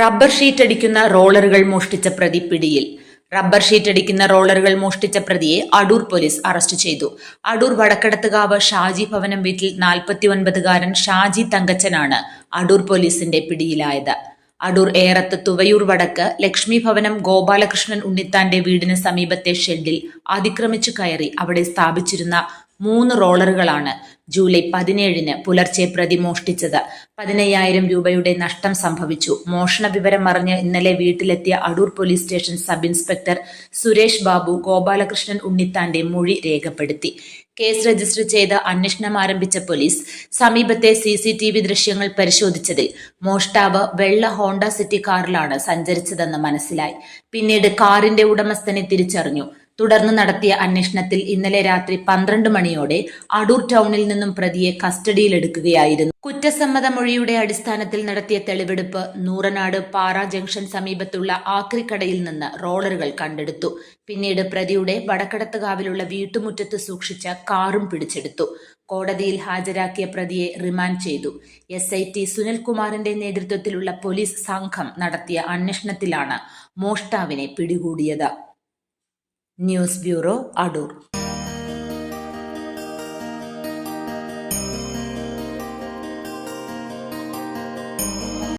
Rubber sheet അടിക്കുന്ന റോളറുകൾ മോഷ്ടിച്ച പ്രതി പിടിയിൽ. റബ്ബർ ഷീറ്റ് അടിക്കുന്ന റോളറുകൾ മോഷ്ടിച്ച പ്രതിയെ അടൂർ പോലീസ് അറസ്റ്റ് ചെയ്തു. അടൂർ വടക്കടത്തുകാവ് ഷാജി ഭവനം വീട്ടിൽ നാൽപ്പത്തി ഒൻപതുകാരൻ ഷാജി തങ്കച്ചനാണ് അടൂർ പോലീസിന്റെ പിടിയിലായത്. അടൂർ ഏറത്ത് തുവയൂർ വടക്ക് ലക്ഷ്മി ഭവനം ഗോപാലകൃഷ്ണൻ ഉണ്ണിത്താന്റെ വീടിന് സമീപത്തെ ഷെഡിൽ അതിക്രമിച്ചു കയറി അവിടെ സ്ഥാപിച്ചിരുന്ന മൂന്ന് റോളറുകളാണ് ജൂലൈ പതിനേഴിന് പുലർച്ചെ പ്രതി മോഷ്ടിച്ചത് പതിനയ്യായിരം രൂപയുടെ നഷ്ടം സംഭവിച്ചു. മോഷണ വിവരം അറിഞ്ഞ് ഇന്നലെ വീട്ടിലെത്തിയ Adoor police station sub inspector Suresh Babu Gopalakrishnan ഉണ്ണിത്താന്റെ മൊഴി രേഖപ്പെടുത്തി. കേസ് രജിസ്റ്റർ ചെയ്ത് അന്വേഷണം ആരംഭിച്ച പോലീസ് സമീപത്തെ സി സി ടി വി ദൃശ്യങ്ങൾ പരിശോധിച്ചതിൽ മോഷ്ടാവ് വെള്ള ഹോണ്ട സിറ്റി കാറിലാണ് സഞ്ചരിച്ചതെന്ന് മനസ്സിലായി. പിന്നീട് കാറിന്റെ ഉടമസ്ഥനെ തിരിച്ചറിഞ്ഞു. തുടർന്ന് നടത്തിയ അന്വേഷണത്തിൽ ഇന്നലെ രാത്രി പന്ത്രണ്ട് മണിയോടെ അടൂർ ടൗണിൽ നിന്നും പ്രതിയെ കസ്റ്റഡിയിലെടുക്കുകയായിരുന്നു. കുറ്റസമ്മത മൊഴിയുടെ അടിസ്ഥാനത്തിൽ നടത്തിയ തെളിവെടുപ്പ് നൂറനാട് പാറ ജംഗ്ഷൻ സമീപത്തുള്ള ആക്രിക്കടയിൽ നിന്ന് റോളറുകൾ കണ്ടെടുത്തു. പിന്നീട് പ്രതിയുടെ വടക്കടത്തുകാവിലുള്ള വീട്ടുമുറ്റത്ത് സൂക്ഷിച്ച കാറും പിടിച്ചെടുത്തു. കോടതിയിൽ ഹാജരാക്കിയ പ്രതിയെ റിമാൻഡ് ചെയ്തു. എസ് ഐ ടി സുനിൽകുമാറിന്റെ നേതൃത്വത്തിലുള്ള പോലീസ് സംഘം നടത്തിയ അന്വേഷണത്തിലാണ് മോഷ്ടാവിനെ പിടികൂടിയത്. News bureau Adoor